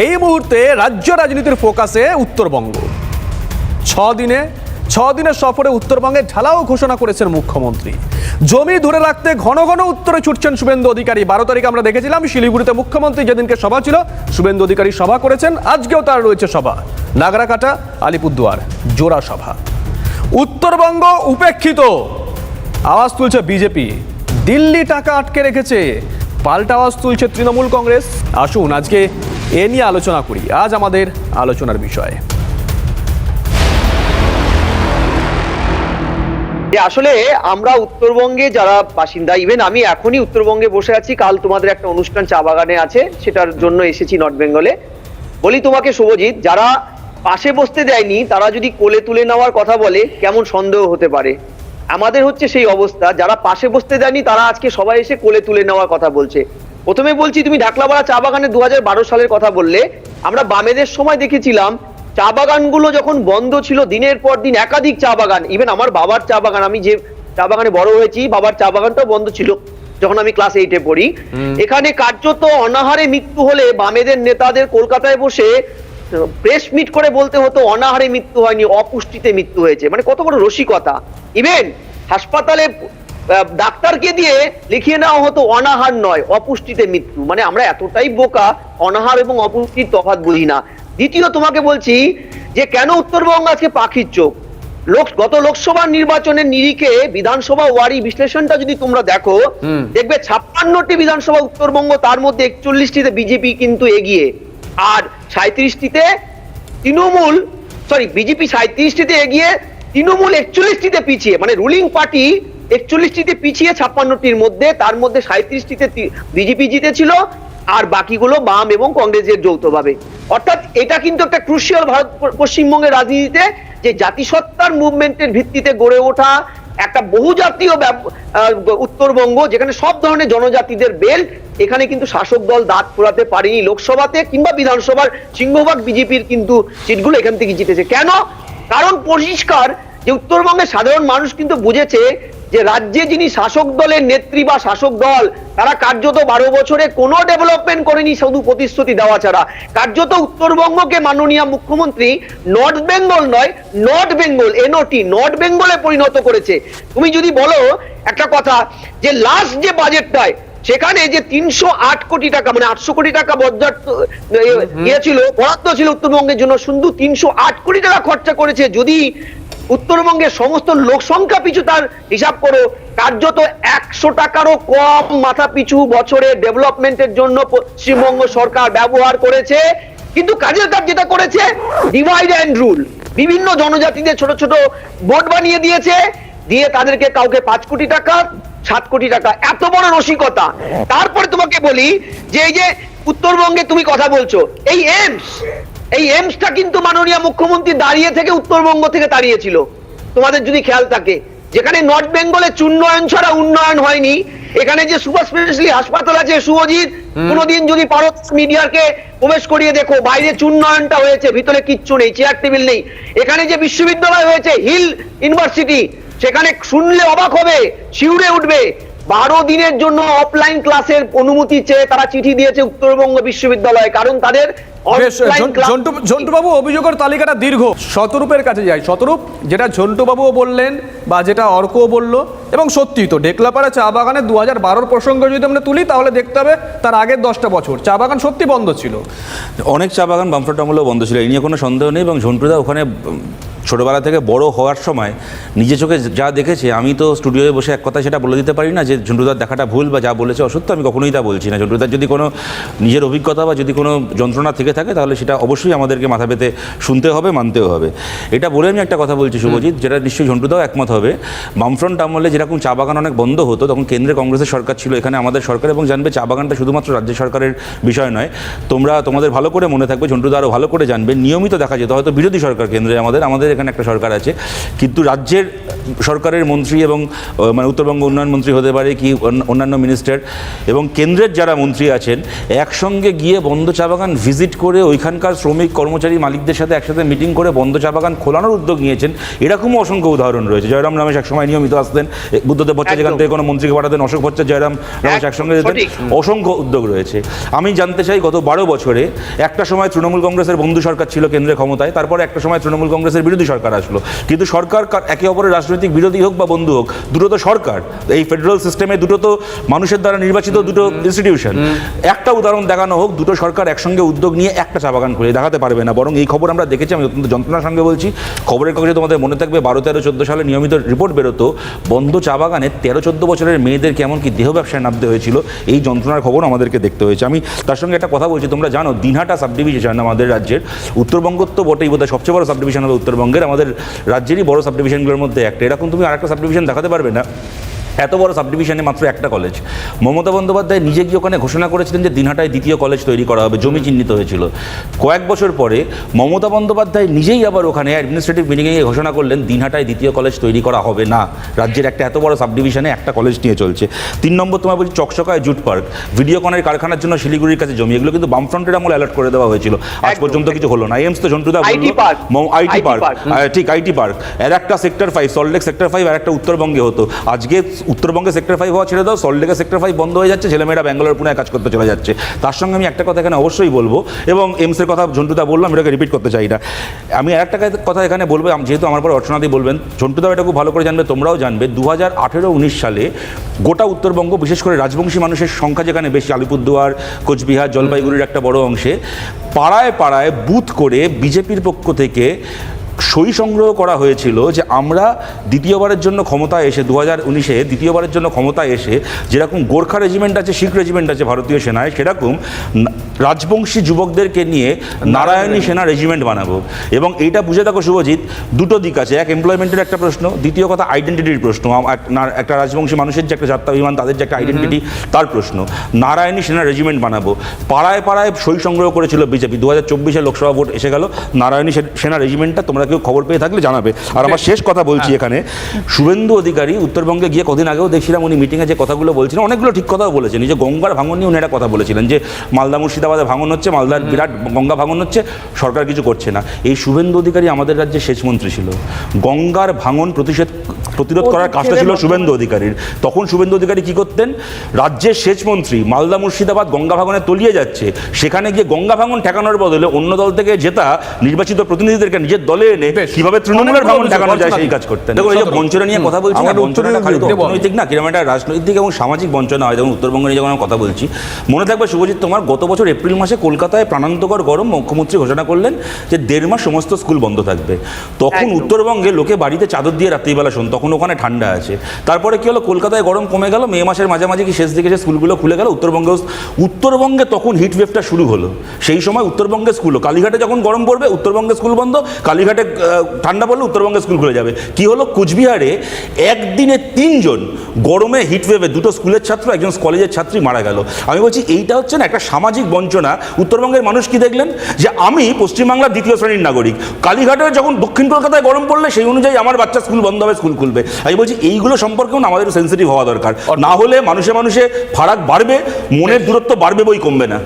এই মুহূর্তে রাজ্য রাজনীতির ফোকাসে উত্তরবঙ্গ। ছ দিনে ছ দিনের সফরে উত্তরবঙ্গে ঢালাও ঘোষণা করেছেন মুখ্যমন্ত্রী। জমি ধরে রাখতে ঘন ঘন উত্তরে ছুটছেন শুভেন্দু অধিকারী। বারো তারিখ আমরা দেখেছিলাম, শিলিগুড়িতে মুখ্যমন্ত্রী যেদিনকে সভা ছিল, শুভেন্দু অধিকারী সভা করেছেন। আজকেও তার রয়েছে সভা। নাগরাকাটা, আলিপুরদুয়ার জোড়া সভা উত্তরবঙ্গ উপেক্ষিত। আওয়াজ তুলছে বিজেপি। দিল্লি টাকা আটকে রেখেছে। পাল্টা আওয়াজ তুলছে তৃণমূল কংগ্রেস। আসুন, আজকে এ নিয়ে আলোচনা করি। আজ আমাদের আলোচনার বিষয়। যে আসলে আমরা উত্তরবঙ্গে যারা বাসিন্দা, ইভেন আমি এখনই উত্তরবঙ্গে বসে আছি, কাল তোমাদের একটা অনুষ্ঠান চা বাগানে আছে, সেটার জন্য এসেছি নর্থ বেঙ্গলে। বলি তোমাকে শুভজিৎ, যারা পাশে বসতে দেয়নি, তারা যদি কোলে তুলে নেওয়ার কথা বলে, কেমন সন্দেহ হতে পারে? আমাদের হচ্ছে সেই অবস্থা, যারা পাশে বসতে দেয়নি, তারা আজকে সবাই এসে কোলে তুলে নেওয়ার কথা বলছে। প্রথমে বলছি তুমি ঢাকলাপাড়া চা বাগানে দু সালের কথা বললে আমরা বামেদের সময় দেখেছিলাম চা বাগানগুলো যখন বন্ধ ছিল দিনের পর দিন একাধিক চা বাগান ইভেন আমার বাবার চা বাগান আমি যে চা বাগানে বড় হয়েছি বাবার চা বাগানটাও বন্ধ ছিল যখন আমি ক্লাস এইটে পড়ি। এখানে কার্যত অনাহারে মৃত্যু হলে বামেদের নেতাদের কলকাতায় বসে প্রেস মিট করে বলতে হতো অনাহারে মৃত্যু হয়নি অপুষ্টিতে মৃত্যু হয়েছে। মানে কত বড় রসিকতা। ইভেন হাসপাতালে ডাক্তারকে দিয়ে লিখিয়ে নেওয়া হতো অনাহার নয় অপুষ্টিতে মৃত্যু। মানে আমরা এতটাই বোকা অনাহার এবং অপুষ্টির তফাৎ বুঝি না। দ্বিতীয় তোমাকে বলছি যে কেন উত্তরবঙ্গ আজকে পাখির চোখ? লোক গত লোকসভা নির্বাচনের নিরিখে বিধানসভা ওয়ারি বিশ্লেষণটা যদি তোমরা দেখো দেখবে ছাপ্পান্নটি বিধানসভা উত্তরবঙ্গ তার মধ্যে একচল্লিশটিতে বিজেপি কিন্তু এগিয়ে। আর সাঁত্রিশটিতে তৃণমূল সরি বিজেপি সাঁত্রিশটিতে এগিয়ে তৃণমূল একচল্লিশটিতে পিছিয়ে। মানে রুলিং পার্টি একচল্লিশটিতে পিছিয়ে ছাপ্পান্নটির মধ্যে, তার মধ্যে সাঁত্রিশটিতে বিজেপি জিতেছিল, আর বাকিগুলো বাম এবং কংগ্রেসের যৌথভাবে। অর্থাৎ এটা কিন্তু একটা ক্রুশিয়াল ভারত পশ্চিমবঙ্গের রাজনীতিতে যে জাতিসত্তার মুভমেন্টের ভিত্তিতে গড়ে ওঠা একটা বহুজাতীয় উত্তরবঙ্গ, যেখানে সব ধরনের জনজাতিদের বেল্ট এখানে কিন্তু শাসক দল দাঁত ফোরাতে পারেনি লোকসভাতে, কিংবা বিধানসভার সিংহভাগ বিজেপির কিন্তু সিটগুলো এখান থেকে জিতেছে। কেন? কারণ পরিষ্কার যে উত্তরবঙ্গের সাধারণ মানুষ কিন্তু বুঝেছে যে রাজ্যে যিনি শাসক দলের নেত্রী বা শাসক দল তারা কার্যত বারো বছরে কোনো ডেভেলপমেন্ট করেনি শুধু প্রতিশ্রুতি দেওয়া ছাড়া। কার্যত উত্তরবঙ্গকে মাননীয় মুখ্যমন্ত্রী নর্থ বেঙ্গল নয় নর্থ বেঙ্গল এনওটি নর্থ বেঙ্গলে পরিণত করেছে। তুমি যদি বলো একটা কথা যে লাস্ট যে বাজেটটায় সেখানে যে তিনশো আট কোটি টাকা মানে আটশো কোটি টাকা বরাদ্দ ইয়ে ছিল বরাদ্দ ছিল উত্তরবঙ্গের জন্য শুধু তিনশো আট কোটি টাকা খরচা করেছে যদি উত্তরবঙ্গের সমস্ত লোক সংখ্যা পিছু তার হিসাব করো। কার্যত একশো টাকারও কম মাথা পিছু বছরে ডেভেলপমেন্টের জন্য পশ্চিমবঙ্গ সরকার ব্যবহার করেছে। কিন্তু কাজের কাজ যেটা করেছে ডিভাইড অ্যান্ড রুল বিভিন্ন জনজাতিদের ছোট ছোট বোর্ড বানিয়ে দিয়েছে। দিয়ে তাদেরকে কাউকে পাঁচ কোটি টাকা, সাত কোটি টাকা, এত বড় রসিকতা। তারপরে তোমাকে বলি যে এই যে উত্তরবঙ্গে তুমি কথা বলছো, এই এমস এই এমসটা কিন্তু মাননীয় মুখ্যমন্ত্রী দাঁড়িয়ে থেকে উত্তরবঙ্গ থেকে দাঁড়িয়েছিল। তোমাদের যদি খেয়াল থাকে যেখানে নর্থ বেঙ্গলে চুন্নয়ন ছাড়া উন্নয়ন হয়নি এখানে যে সুপার স্পেশালিটি হাসপাতাল আছে সুঅজিৎ কোনোদিন যদি ভারত মিডিয়াকে প্রবেশ করিয়ে দেখো বাইরে চুন্নয়নটা হয়েছে ভিতরে কিচ্ছু নেই চেয়ার টেবিল নেই। এখানে যে বিশ্ববিদ্যালয় হয়েছে হিল ইউনিভার্সিটি সেখানে শুনলে অবাক হবে শিউরে উঠবে। বারো দিনের জন্য অফলাইন ক্লাসের অনুমতি চেয়ে তারা চিঠি দিয়েছে উত্তরবঙ্গ বিশ্ববিদ্যালয়ে কারণ তাদের বেশ ঝন্টু ঝন্টুবাবু অভিযোগের তালিকাটা দীর্ঘ। শতরূপের কাছে যাই। শতরূপ যেটা ঝন্টুবাবুও বললেন বা যেটা অর্কও বলল এবং সত্যি তো ডেকলাপাড়া চা বাগানে দু হাজার বারোর প্রসঙ্গ যদি আমরা তুলি তাহলে দেখতে হবে তার আগের দশটা বছর। চা বাগান সত্যি বন্ধ ছিল। অনেক চা বাগান বামফ্রন্ট আমলেও বন্ধ ছিল এই নিয়ে কোনো সন্দেহ নেই এবং ঝন্টুদা ওখানে ছোটবেলা থেকে বড় হওয়ার সময় নিজে চোখে যা দেখেছে, আমি তো স্টুডিওয়ে বসে এক কথা সেটা বলে দিতে পারি না যে ঝন্টুদার দেখাটা ভুল বা যা বলেছে অসত্য, আমি কখনোই তা বলছি না। ঝন্টুদার যদি কোনো নিজের অভিজ্ঞতা বা যদি কোনো যন্ত্রণা থেকে থাকে, তাহলে সেটা অবশ্যই আমাদেরকে মাথা পেতে শুনতে হবে, মানতেও হবে। এটা বলে আমি একটা কথা বলছি, শুভজিৎ, যেটা নিশ্চয়ই ঝন্টুদাও একমত হবে। বামফ্রন্ট আমলে যেরকম চা বাগান অনেক বন্ধ হতো, তখন কেন্দ্রে কংগ্রেসের সরকার ছিল, এখানে আমাদের সরকার এবং জানবে চা বাগানটা শুধুমাত্র রাজ্য সরকারের বিষয় নয়। তোমরা তোমাদের ভালো করে মনে থাকবে ঝন্টুদা আরও ভালো করে জানবে, নিয়মিত দেখা যেত, হয়তো বিরোধী সরকার কেন্দ্রে আমাদের আমাদের এখানে একটা সরকার আছে। কিন্তু রাজ্যের সরকারের মন্ত্রী এবং মানে উত্তরবঙ্গ উন্নয়ন মন্ত্রী হতে পারে কি অন্যান্য মিনিস্টার এবং কেন্দ্রের যারা মন্ত্রী আছেন একসঙ্গে গিয়ে বন্ধ চা বাগান ভিজিট করে ওইখানকার শ্রমিক কর্মচারী মালিকদের সাথে একসাথে মিটিং করে বন্ধ চা বাগান খোলানোর উদ্যোগ নিয়েছেন। এরকমও অসংখ্য উদাহরণ রয়েছে। জয়রাম রমেশ একসময় নিয়মিত আসতেন। বুদ্ধদেব ভট্টাচার্য যেখান থেকে কোনো মন্ত্রীকে পাঠাতেন অশোক ভট্টাচার্য জয়রাম রমেশ একসঙ্গে যেতেন। অসংখ্য উদ্যোগ রয়েছে। আমি জানতে চাই গত বারো বছরে একটা সময় তৃণমূল কংগ্রেসের বন্ধু সরকার ছিল কেন্দ্রে ক্ষমতায় তারপরে একটা সময় তৃণমূল কংগ্রেসের বিরোধী সরকার আসলো। কিন্তু সরকার একে অপরের রাজনৈতিক বিরোধী হোক বা বন্ধু হোক দুটো তো সরকার। এই ফেডারেল সিস্টেমে দুটো তো মানুষের দ্বারা নির্বাচিত দুটো ইনস্টিটিউশন একটা উদাহরণ দেখানো হোক দুটো সরকার একসঙ্গে উদ্যোগ নিয়ে একটা চা বাগান খুলে দেখাতে পারবে না। বরং এই খবর আমরা দেখেছি আমি অত্যন্ত যন্ত্রণার সঙ্গে বলছি। খবরের কাগজে তোমাদের মনে থাকবে বারো তেরো চোদ্দ সালে নিয়মিত রিপোর্ট বেরোতো। বন্ধ চা বাগানে তেরো চোদ্দ বছরের মেয়েদের কেমন কি দেহ ব্যবসায় নামতে হয়েছিল এই যন্ত্রণার খবর আমাদেরকে দেখতে হয়েছে। আমি তার সঙ্গে একটা কথা বলছি তোমরা জানো দিনহাটা সাবডিভিশন আমাদের রাজ্যের উত্তরবঙ্গ তো বটেই বোধহয় সবচেয়ে বড় সাব ডিভিশন হলো উত্তরবঙ্গের আমাদের রাজ্যেরই বড় সাবডিভিশনগুলোর মধ্যে একটা। এরকম তুমি আরেকটা সাবডিভিশন দেখাতে পারবে না। এত বড় সাব ডিভিশনে মাত্র একটা কলেজ মমতা বন্দ্যোপাধ্যায় নিজে গিয়ে ওখানে ঘোষণা করেছিলেন যে দিনহাটায় দ্বিতীয় কলেজ তৈরি করা হবে জমি চিহ্নিত হয়েছিল। কয়েক বছর পরে মমতা বন্দ্যোপাধ্যায় নিজেই আবার ওখানে অ্যাডমিনিস্ট্রেটিভ মিটিংয়ে ঘোষণা করলেন দিনহাটায় দ্বিতীয় কলেজ তৈরি করা হবে না। রাজ্যের একটা এত বড় সাব ডিভিশনে একটা কলেজ নিয়ে চলছে। তিন নম্বর তোমার বলছি চকচকায় জুট পার্ক। ভিডিওকনের কারখানার জন্য শিলিগুড়ির কাছে জমি এগুলো কিন্তু বামফ্রন্টের আমলে অ্যালার্ট করে দেওয়া হয়েছিল। আজ পর্যন্ত কিছু হলো না। এমস তো ঝন্টুদা আইটি পার্ক ঠিক আইটি পার্ক। এর একটা sector five Salt Lake sector five আর একটা উত্তরবঙ্গে হতো। আজকে উত্তরবঙ্গে সেক্টর ফাইভ হওয়া ছেড়ে দাও সল্টলেকে সেক্টর ফাইভ বন্ধ হয়ে যাচ্ছে, ছেলেমেয়েরা ব্যাঙ্গালোর পুনে কাজ করতে চলে যাচ্ছে। তার সঙ্গে আমি একটা কথা এখানে অবশ্যই বলব, এবং এমসের কথা ঝন্টুদা বললাম এটাকে রিপিট করতে চাই না। আমি আর একটা কথা এখানে বলব যেহেতু আমার পর অর্চনাদি বলবেন ঝন্টুদা এটা খুব ভালো করে জানবে, তোমরাও জানবে দু হাজার আঠেরো, উনিশ সালে গোটা উত্তরবঙ্গ, বিশেষ করে রাজবংশী মানুষের সংখ্যা যেখানে বেশি, আলিপুরদুয়ার, কোচবিহার, জলপাইগুড়ির একটা বড় অংশে, পাড়ায় পাড়ায় বুথ করে বিজেপির পক্ষ থেকে সই সংগ্রহ করা হয়েছিল যে আমরা দ্বিতীয়বারের জন্য ক্ষমতায় এসে দু হাজার উনিশে দ্বিতীয়বারের জন্য ক্ষমতায় এসে যেরকম গোর্খা রেজিমেন্ট আছে শিখ রেজিমেন্ট আছে ভারতীয় সেনায় সেরকম রাজবংশী যুবকদেরকে নিয়ে নারায়ণী সেনা রেজিমেন্ট বানাবো। এবং এইটা বুঝে দেখো শুভজিৎ দুটো দিক আছে। এক এমপ্লয়মেন্টের একটা প্রশ্ন দ্বিতীয় কথা আইডেন্টিটির প্রশ্ন। একটা রাজবংশী মানুষের যে একটা যাত্রাভিমান তাদের যে একটা আইডেন্টিটি তার প্রশ্ন। নারায়ণী সেনা রেজিমেন্ট বানাবো। পাড়ায় পাড়ায় সই সংগ্রহ করেছিল বিজেপি। দু হাজার চব্বিশে লোকসভা ভোট এসে গেল। নারায়ণী সেনা রেজিমেন্টটা তোমরা কেউ খবর পেয়ে থাকলে জানাবে। আর আমার শেষ কথা বলছি এখানে শুভেন্দু অধিকারী উত্তরবঙ্গে গিয়ে কদিন আগেও দেখছিলাম উনি মিটিংয়ে যে কথাগুলো বলছিলেন অনেকগুলো ঠিক কথাও বলেছেন। যে গঙ্গার ভাঙন নিয়ে উনি একটা কথা বলেছিলেন যে মালদা মুর্শিদাবাদে ভাঙন হচ্ছে মালদার বিরাট গঙ্গা ভাঙন হচ্ছে সরকার কিছু করছে না। এই শুভেন্দু অধিকারী আমাদের রাজ্যে সেচ মন্ত্রী ছিল। গঙ্গার ভাঙন প্রতিষেধ প্রতিরোধ করার কাজটা ছিল শুভেন্দু অধিকারীর। তখন শুভেন্দু অধিকারী কি করতেন? রাজ্যের সেচ মন্ত্রী মালদা মুর্শিদাবাদ গঙ্গা ভাঙনে তলিয়ে যাচ্ছে। সেখানে গিয়ে গঙ্গা ভাঙন ঠেকানোর বদলে অন্য দল থেকে জেতা নির্বাচিত প্রতিনিধিদেরকে নিজের দলে এনে কীভাবে তৃণমূলের ভাঙন ঠেকানো যায় সেই কাজ করতেন। দেখুন এই যে বঞ্চনা নিয়ে কথা বলছি না বঞ্চনাটা খালি তো অর্থনৈতিক না কীরকম একটা রাজনৈতিক এবং সামাজিক বঞ্চনা হয়। যেমন উত্তরবঙ্গ নিয়ে যখন আমি কথা বলছি মনে থাকবে শুভজিৎ তোমার গত বছর এপ্রিল মাসে কলকাতায় প্রাণান্তকর গরম মুখ্যমন্ত্রী ঘোষণা করলেন যে দেড় মাস সমস্ত স্কুল বন্ধ থাকবে। তখন উত্তরবঙ্গে লোকে বাড়িতে চাদর দিয়ে রাত্রিবেলা শোন তখন ওখানে ঠান্ডা আছে। তারপরে কি হলো কলকাতায় গরম কমে গেল মে মাসের মাঝামাঝি কি শেষ দিকে যে স্কুলগুলো খুলে গেল উত্তরবঙ্গে উত্তরবঙ্গে তখন হিট ওয়েভটা শুরু হলো। সেই সময় উত্তরবঙ্গে স্কুল কালীঘাটে যখন গরম পড়বে উত্তরবঙ্গে স্কুল বন্ধ কালীঘাটে আহ, ঠান্ডা পড়লে উত্তরবঙ্গে স্কুল খুলে যাবে। কি হলো? কুচবিহারে একদিনে তিনজন গরমে হিটওয়েভে দুটো স্কুলের ছাত্র একজন কলেজের ছাত্রী মারা গেল। আমি বলছি এইটা হচ্ছে না একটা সামাজিক বঞ্চনা। উত্তরবঙ্গের মানুষ কি দেখলেন? যে আমি পশ্চিমবাংলার দ্বিতীয় শ্রেণির নাগরিক। কালীঘাটে যখন দক্ষিণ কলকাতায় গরম পড়লে সেই অনুযায়ী আমার বাচ্চা স্কুল বন্ধ হবে স্কুল খুলবে। আমি বলছি এইগুলো সম্পর্কেও আমাদের সেন্সিটিভ হওয়া দরকার। না হলে মানুষে মানুষে ফারাক বাড়বে মনের দূরত্ব বাড়বে বই কমবে না।